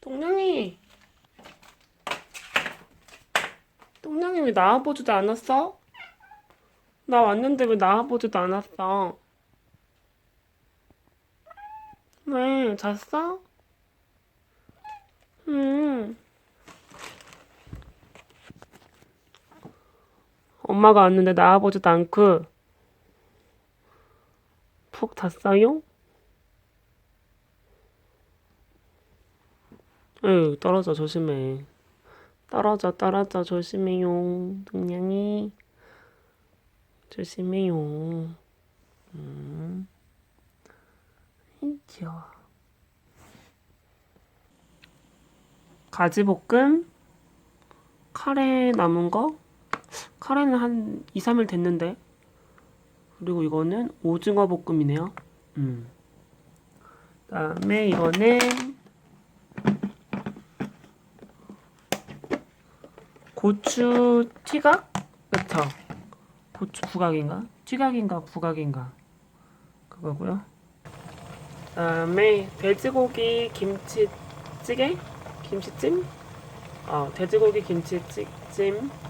동냥이 동냥이 왜 나와보지도 않았어? 나 왔는데 왜 나와보지도 않았어? 왜 잤어? 응 엄마가 왔는데 나와보지도 않고 푹 잤어요? 에휴 떨어져 조심해. 떨어져 떨어져 조심해요 동냥이. 조심해요. 음. 이 귀여워 가지볶음? 카레 남은 거 카레는 한 2, 3일 됐는데 그리고 이거는 오징어 볶음이네요 음. 그다음에 이거는 고추 튀각? 그쵸? 고추 부각인가? 튀각인가 부각인가? 그거고요. 그다음에 돼지고기 김치찌개? 김치찜? 어, 돼지고기 김치찜.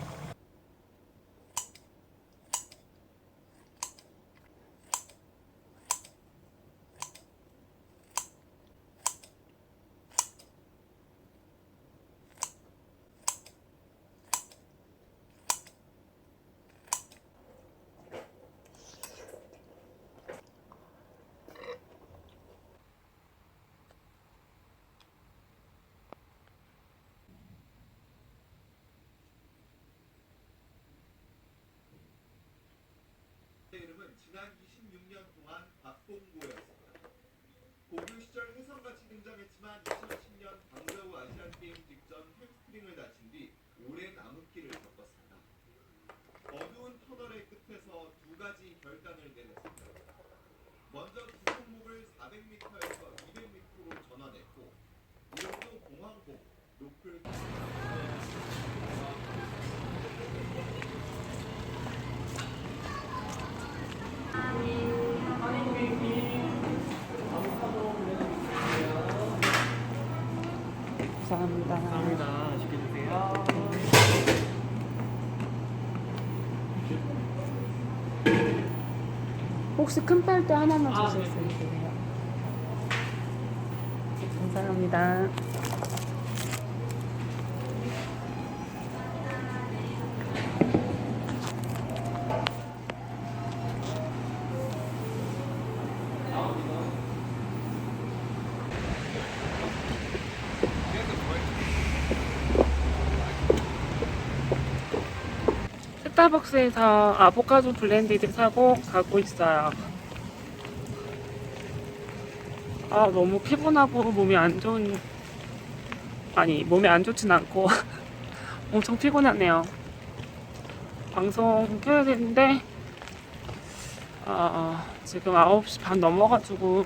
이름은 지난 26년 동안 박봉고였습니다. 고교 시절 혜성같이 등장했지만 2010년 방과후 아시안 게임 직전 햄스트링을 다친 뒤 오랜 암흑기를 겪었습니다. 어두운 터널의 끝에서 두 가지 결단을 내렸습니다. 먼저 두 종목을 400m에서 200m로 전환했고 이름도 공항복, 로클 감사합니다. 감사합니다. 쉽게 드세요. 혹시 큰 빨대 하나만 주실 수 있으세요? 감사합니다. 스타벅스에서 아보카도 블렌디드 사고 가고 있어요. 아, 너무 피곤하고 몸이 안 좋은, 아니, 몸이 안 좋진 않고 엄청 피곤하네요. 방송 켜야 되는데, 아, 지금 9시 반 넘어가지고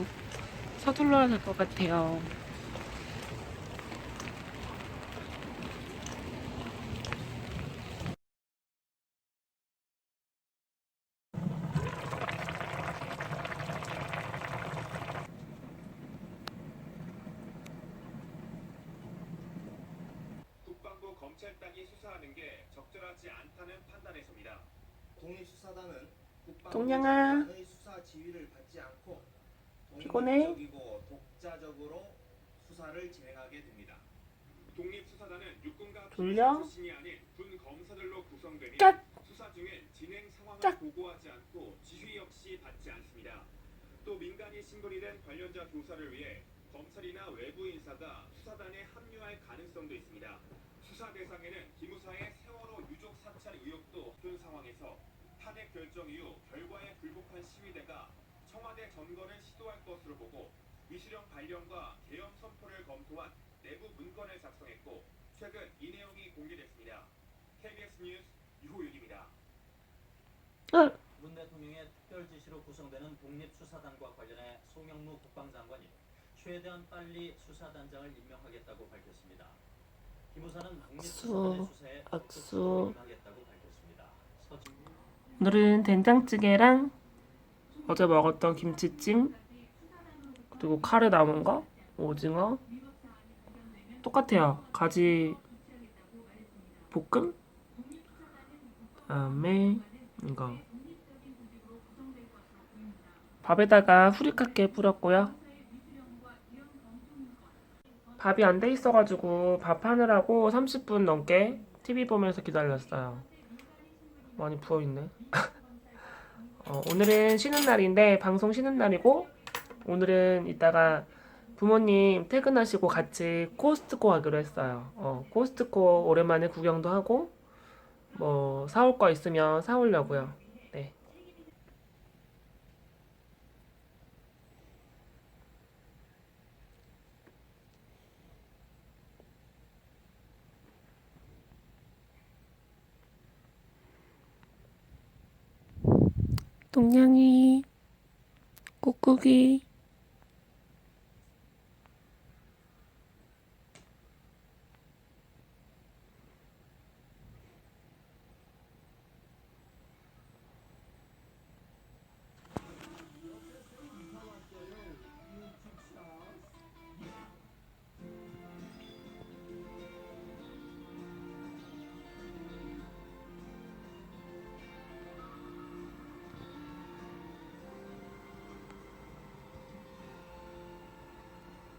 서둘러야 될 것 같아요. 국방부 검찰당이 수사하는 게 적절하지 않다는 판단에서입니다. 독립수사단은 동양아. 국방부의 수사 지휘를 받지 않고 피곤해? 독립적이고 독자적으로 수사를 진행하게 됩니다. 독립수사단은 육군과 돌려? 출신이 아닌 군 검사들로 구성되니 cat. 수사 중엔 진행 상황을 cat. 보고하지 않고 지휘 역시 받지 않습니다. 또 민간이 신분이 된 관련자 조사를 위해 검찰이나 외부 인사가 수사단에 합류할 가능성도 있습니다. 수사 대상에는 기무사의 세월호 유족 사찰 의혹도 든 상황에서 탄핵 결정 이후 결과에 불복한 시위대가 청와대 점거를 시도할 것으로 보고 위시령 발령과 계엄 선포를 검토한 내부 문건을 작성했고 최근 이 내용이 공개됐습니다. KBS 뉴스 유호윤입니다. 문 대통령의 특별 지시로 구성되는 독립수사단과 관련해 송영무 국방장관이 최대한 빨리 수사단장을 임명하겠다고 밝혔습니다. 악수, 악수. 오늘은 된장찌개랑 어제 먹었던 김치찜 그리고 카레 남은 거 오징어 똑같아요. 가지 볶음 그다음에 이거 밥에다가 후리카케 뿌렸고요. 밥이 안 돼 있어가지고 밥 하느라고 30분 넘게 TV 보면서 기다렸어요. 많이 부어있네. 어, 오늘은 쉬는 날인데 방송 쉬는 날이고 오늘은 이따가 부모님 퇴근하시고 같이 코스트코 가기로 했어요. 어, 코스트코 오랜만에 구경도 하고 뭐 사올 거 있으면 사오려고요. 네. 동냥이 꾹꾹이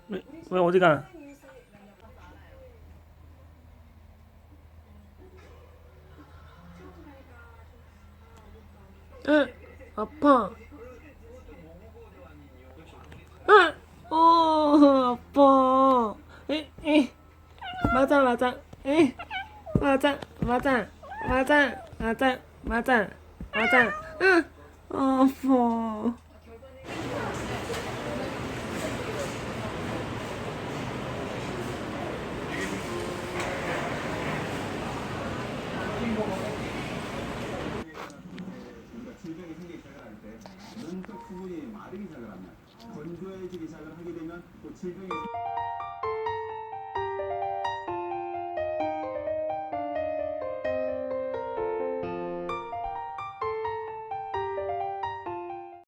왜, 왜 어디 가? 에 아파. 에, 어 아파. 에, 에, 맞아 맞아. 에, 맞아 맞아 맞아 맞아 맞아 맞아. 응, 아, 아파. 우리가 질병이 생기기 시작을 할 때 몸속 수분이 마르기 시작을 하면 건조해지기 시작을 하게 되면 또 질병이